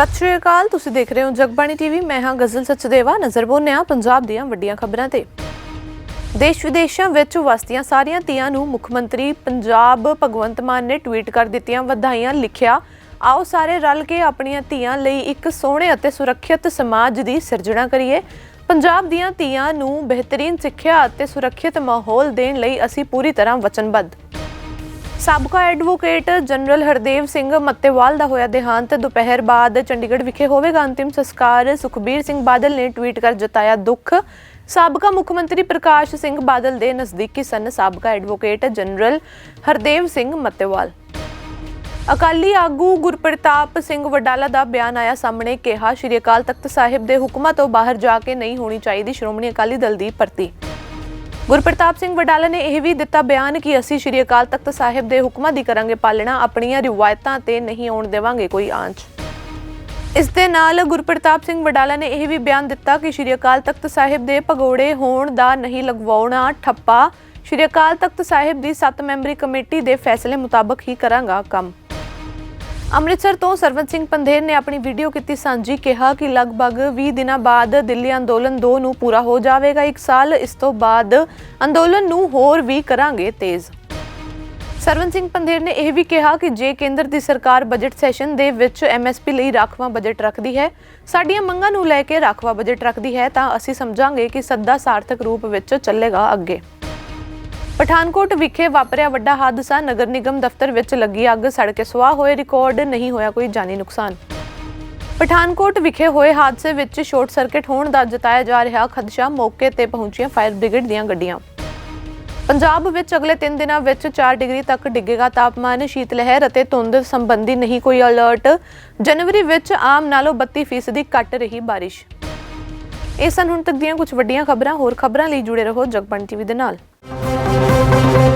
ਸਤਿ ਸ਼੍ਰੀ ਅਕਾਲ, ਤੁਸੀਂ ਦੇਖ ਰਹੇ ਹੋ ਜਗਬਾਣੀ ਟੀਵੀ, ਮੈਂ ਹਾਂ ਗਜ਼ਲ ਸਚਦੇਵਾ, ਨਜ਼ਰ ਬੋਨਿਆ ਪੰਜਾਬ ਦੀਆਂ ਵੱਡੀਆਂ ਖਬਰਾਂ ਤੇ। ਦੇਸ਼ ਵਿਦੇਸ਼ਾਂ ਵਿੱਚ ਵਸਦੀਆਂ ਸਾਰੀਆਂ ਧੀਆਂ ਨੂੰ ਮੁੱਖ ਮੰਤਰੀ ਪੰਜਾਬ ਭਗਵੰਤ ਮਾਨ ਨੇ ਟਵੀਟ ਕਰ ਦਿੱਤੀਆਂ ਵਧਾਈਆਂ, ਲਿਖਿਆ, ਆਓ ਸਾਰੇ ਰਲ ਕੇ ਆਪਣੀਆਂ ਧੀਆਂ ਲਈ ਇੱਕ ਸੋਹਣੇ ਅਤੇ ਸੁਰੱਖਿਅਤ ਸਮਾਜ ਦੀ ਸਿਰਜਣਾ ਕਰੀਏ। ਪੰਜਾਬ ਦੀਆਂ ਧੀਆਂ ਨੂੰ ਬਿਹਤਰੀਨ ਸਿੱਖਿਆ ਅਤੇ ਸੁਰੱਖਿਅਤ ਮਾਹੌਲ ਦੇਣ ਲਈ ਅਸੀਂ ਪੂਰੀ ਤਰ੍ਹਾਂ ਵਚਨਬੱਧ। ਸਾਬਕਾ ਐਡਵੋਕੇਟ ਜਨਰਲ ਹਰਦੇਵ ਸਿੰਘ ਮੱਤੇਵਾਲ ਦਾ ਹੋਇਆ ਦੇਹਾਂਤ। ਦੁਪਹਿਰ ਬਾਅਦ ਚੰਡੀਗੜ੍ਹ ਵਿਖੇ ਹੋਵੇਗਾ ਅੰਤਿਮ ਸੰਸਕਾਰ। ਸੁਖਬੀਰ ਸਿੰਘ ਬਾਦਲ ਨੇ ਟਵੀਟ ਕਰ ਜਤਾਇਆ ਦੁੱਖ। ਸਾਬਕਾ ਮੁੱਖ ਮੰਤਰੀ ਪ੍ਰਕਾਸ਼ ਸਿੰਘ ਬਾਦਲ ਦੇ ਨਜ਼ਦੀਕੀ ਸਨ ਸਾਬਕਾ ਐਡਵੋਕੇਟ ਜਨਰਲ ਹਰਦੇਵ ਸਿੰਘ ਮੱਤੇਵਾਲ। ਅਕਾਲੀ ਆਗੂ ਗੁਰਪ੍ਰਤਾਪ ਸਿੰਘ ਵਡਾਲਾ ਦਾ ਬਿਆਨ ਆਇਆ ਸਾਹਮਣੇ ਕਿਹਾ, ਸ਼੍ਰੀ ਅਕਾਲ ਤਖਤ ਸਾਹਿਬ ਦੇ ਹੁਕਮਾਂ ਤੋਂ ਬਾਹਰ ਜਾ ਕੇ ਨਹੀਂ ਹੋਣੀ ਚਾਹੀਦੀ। ਸ਼੍ਰੋਮਣੀ ਅਕਾਲੀ ਦਲ ਦੀ ਭਰਤੀ। ਗੁਰਪ੍ਰਤਾਪ ਸਿੰਘ ਵਡਾਲਾ ਨੇ ਇਹ ਵੀ ਦਿੱਤਾ ਬਿਆਨ ਕਿ ਅਸੀਂ ਸ਼੍ਰੀ ਅਕਾਲ ਤਖਤ ਸਾਹਿਬ ਦੇ ਹੁਕਮਾਂ ਦੀ ਕਰਾਂਗੇ, ਪਾਲਣਾ ਆਪਣੀਆਂ ਰਿਵਾਇਤਾਂ ਤੇ ਨਹੀਂ ਆਉਣ ਦੇਵਾਂਗੇ ਕੋਈ ਆਂਚ। ਇਸ ਦੇ ਨਾਲ ਗੁਰਪ੍ਰਤਾਪ ਸਿੰਘ ਵਡਾਲਾ ਨੇ ਇਹ ਵੀ ਬਿਆਨ ਦਿੱਤਾ ਕਿ ਸ਼੍ਰੀ ਅਕਾਲ ਤਖਤ ਸਾਹਿਬ ਦੇ ਭਗੌੜੇ ਹੋਣ ਦਾ ਨਹੀਂ ਲਗਵਾਉਣਾ ਠੱਪਾ। ਸ਼੍ਰੀ ਅਕਾਲ ਤਖਤ ਸਾਹਿਬ ਦੀ 7 ਮੈਂਬਰੀ ਕਮੇਟੀ ਦੇ ਫੈਸਲੇ ਮੁਤਾਬਕ ਹੀ ਕਰਾਂਗਾ ਕੰਮ। ਅੰਮ੍ਰਿਤਸਰ ਤੋਂ ਸਰਵਨ ਸਿੰਘ ਪੰਧੇਰ ਨੇ ਆਪਣੀ ਵੀਡੀਓ ਕੀਤੀ ਸਾਂਝੀ, ਕਿਹਾ ਕਿ ਲਗਭਗ 20 ਦਿਨਾਂ ਬਾਅਦ ਦਿੱਲੀ ਅੰਦੋਲਨ 2 ਨੂੰ ਪੂਰਾ ਹੋ ਜਾਵੇਗਾ। ਇੱਕ ਸਾਲ ਇਸ ਤੋਂ ਬਾਅਦ ਅੰਦੋਲਨ ਨੂੰ ਹੋਰ ਵੀ ਕਰਾਂਗੇ ਤੇਜ਼। ਸਰਵਨ ਸਿੰਘ ਪੰਧੇਰ ਨੇ ਇਹ ਵੀ ਕਿਹਾ ਕਿ ਜੇ ਕੇਂਦਰ ਦੀ ਸਰਕਾਰ ਬਜਟ ਸੈਸ਼ਨ ਦੇ ਵਿੱਚ ਐਮਐਸਪੀ ਲਈ ਰਾਖਵਾਂ ਬਜਟ ਰੱਖਦੀ ਹੈ, ਸਾਡੀਆਂ ਮੰਗਾਂ ਨੂੰ ਲੈ ਕੇ ਰਾਖਵਾਂ ਬਜਟ ਰੱਖਦੀ ਹੈ, ਤਾਂ ਅਸੀਂ ਸਮਝਾਂਗੇ ਕਿ ਸੱਦਾ ਸਾਰਥਕ ਰੂਪ ਵਿੱਚ ਚੱਲੇਗਾ ਅੱਗੇ। ਪਠਾਨਕੋਟ ਵਿਖੇ ਵਾਪਰਿਆ ਵੱਡਾ ਹਾਦਸਾ। ਨਗਰ ਨਿਗਮ ਦਫ਼ਤਰ ਵਿੱਚ ਲੱਗੀ ਅੱਗ, ਸੜ ਕੇ ਸੁਆਹ ਹੋਏ, ਰਿਕਾਰਡ ਨਹੀਂ ਹੋਇਆ ਕੋਈ ਜਾਨੀ ਨੁਕਸਾਨ। ਪਠਾਨਕੋਟ ਵਿਖੇ ਹੋਏ ਹਾਦਸੇ ਵਿੱਚ ਸ਼ਾਰਟ ਸਰਕਟ ਹੋਣ ਦਾ ਜਤਾਇਆ ਜਾ ਰਿਹਾ ਖਦਸ਼ਾ, ਮੌਕੇ ਤੇ ਪਹੁੰਚੀਆਂ ਫਾਇਰ ਬ੍ਰਿਗੇਡ ਦੀਆਂ ਗੱਡੀਆਂ। ਪੰਜਾਬ ਵਿੱਚ ਅਗਲੇ 3 ਦਿਨਾਂ ਵਿੱਚ 4 ਡਿਗਰੀ ਤੱਕ ਡਿੱਗੇਗਾ ਤਾਪਮਾਨ ਸ਼ੀਤ ਲਹਿਰ ਅਤੇ ਧੁੰਦ ਸੰਬੰਧੀ ਨਹੀਂ ਕੋਈ ਅਲਰਟ। ਜਨਵਰੀ ਵਿੱਚ ਆਮ ਨਾਲੋਂ 32% ਘੱਟ ਰਹੀ ਬਾਰਿਸ਼। ਇਹ ਸਨ ਹੁਣ ਤੱਕ ਦੀਆਂ ਕੁਝ ਵੱਡੀਆਂ ਖਬਰਾਂ, ਹੋਰ ਖਬਰਾਂ ਲਈ ਜੁੜੇ ਰਹੋ ਜਗਬਣ ਟੀਵੀ ਦੇ ਨਾਲ। Música